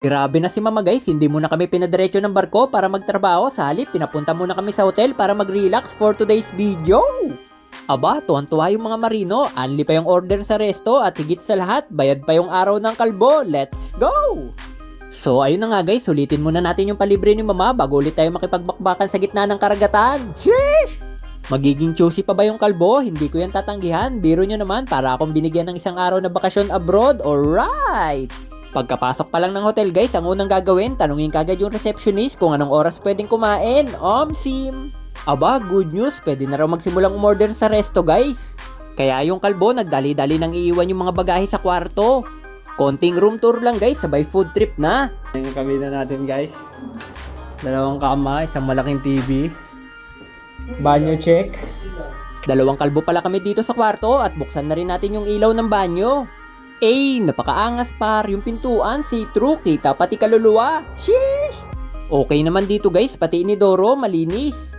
Grabe na si mama guys, hindi muna kami pinadiretso ng barko para magtrabaho. Sa halip, pinapunta muna kami sa hotel para mag-relax for today's video. Aba, tuwan-tuwa yung mga marino. Anli pa yung order sa resto at higit sa lahat, bayad pa yung araw ng kalbo. Let's go! So ayun na nga guys, sulitin muna natin yung palibre ni mama bago ulit tayo makipagbakbakan sa gitna ng karagatan. Sheesh! Magiging choosy pa ba yung kalbo? Hindi ko yan tatanggihan. Biro nyo naman para akong binigyan ng isang araw na bakasyon abroad. Alright! Pagkapasok pa lang ng hotel guys, ang unang gagawin, tanungin kagad yung receptionist kung anong oras pwedeng kumain. Omsim! Aba, good news, pwede na raw magsimulang umorder sa resto guys. Kaya yung kalbo, nagdali-dali nang iiwan yung mga bagahe sa kwarto. Konting room tour lang guys, sabay food trip na. Yung kabina natin guys. Dalawang kama, isang malaking TV. Banyo check. Dalawang kalbo pala kami dito sa kwarto at buksan na rin natin yung ilaw ng banyo. Eh, napakaangas par, yung pintuan, see-through, kita pati kaluluwa. Sheesh! Okay naman dito guys, pati inidoro, malinis.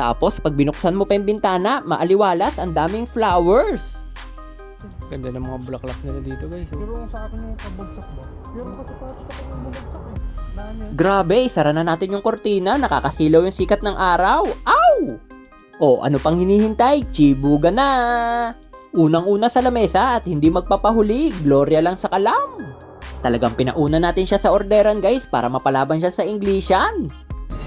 Tapos, pag binuksan mo pa yung bintana, maaliwalas, ang daming flowers. Ganda ng mga bulaklak nila dito guys. Pero sa akin yung kabagsak ba? Pero kasi para sa akin yung bumagsak eh. Grabe, sara na natin yung kortina, nakakasilaw yung sikat ng araw. Ow! O, ano pang hinihintay? Chibuga na! Unang-una sa lamesa at hindi magpapahuli, Gloria lang sa kalam. Talagang pinauna natin siya sa orderan guys para mapalaban siya sa Englishan.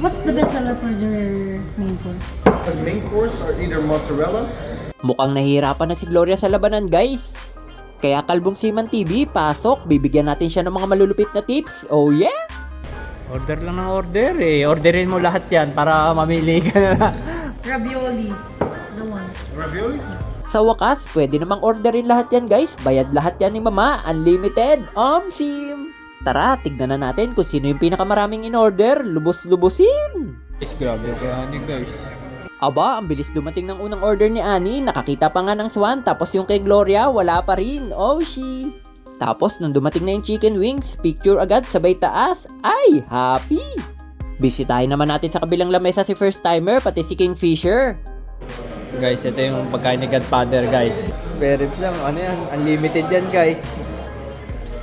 What's the best seller for your main course? As main course are either mozzarella, Mukhang nahihirapan na si Gloria sa labanan guys. Kaya Kalbong Siman TV, pasok, bibigyan natin siya ng mga malulupit na tips. Oh yeah! Order lang ng order eh. Orderin mo lahat yan para mamili ka na. Ravioli. One. ravioli. Sa wakas, pwede namang orderin lahat yan guys. Bayad lahat yan ni mama. Unlimited. Omsim! Tara, tignan na natin kung sino yung pinakamaraming in-order. Lubos-lubusin! Guys, grabe yung kay Ani guys. Aba, ang bilis dumating ng unang order ni Ani. Nakakita pa nga ng swan. Tapos yung kay Gloria, wala pa rin. Oh, she! Tapos, nung dumating na yung chicken wings, picture agad sabay taas. Ay, happy! Bisitahin naman natin sa kabilang lamesa si first timer, pati si Kingfisher. Guys, ito yung pagkain ni Godfather, guys. Spare ribs lang. Ano yan? Unlimited yan, guys.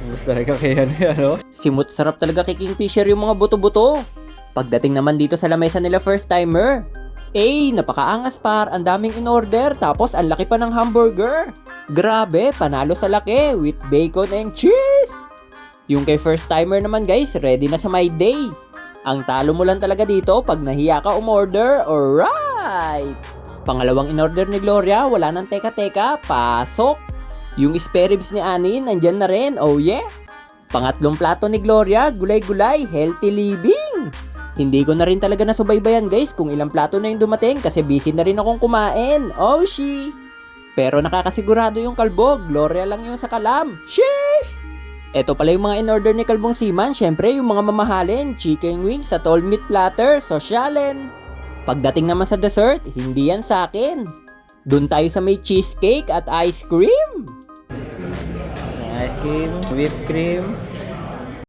Gusto talaga kaya ano yan, no? Simut sarap talaga kay Kingfisher yung mga buto-buto. Pagdating naman dito sa lamesa nila first timer, eh, napakaangas par, ang daming in-order, tapos ang laki pa ng hamburger. Grabe, panalo sa laki, with bacon and cheese. Yung kay first timer naman guys, ready na sa my day. Ang talo mo lang talaga dito pag nahiya ka umorder, alright! Pangalawang in-order ni Gloria, wala nang teka-teka, pasok! Yung spare ribs ni Annie, nandyan na rin, oh yeah! Pangatlong plato ni Gloria, gulay-gulay, healthy living! Hindi ko na rin talaga nasubaybayan guys kung ilang plato na yung dumating kasi busy na rin akong kumain, oh she! Pero nakakasigurado yung kalbo, Gloria lang yung sa kalam, sheesh! Ito pala yung mga in-order ni Kalbong Siman, syempre yung mga mamahalin, chicken wings at all meat platter, sosyalen. Pagdating naman sa dessert, hindi yan sa akin. Doon tayo sa may cheesecake at ice cream. Ice cream, whipped cream.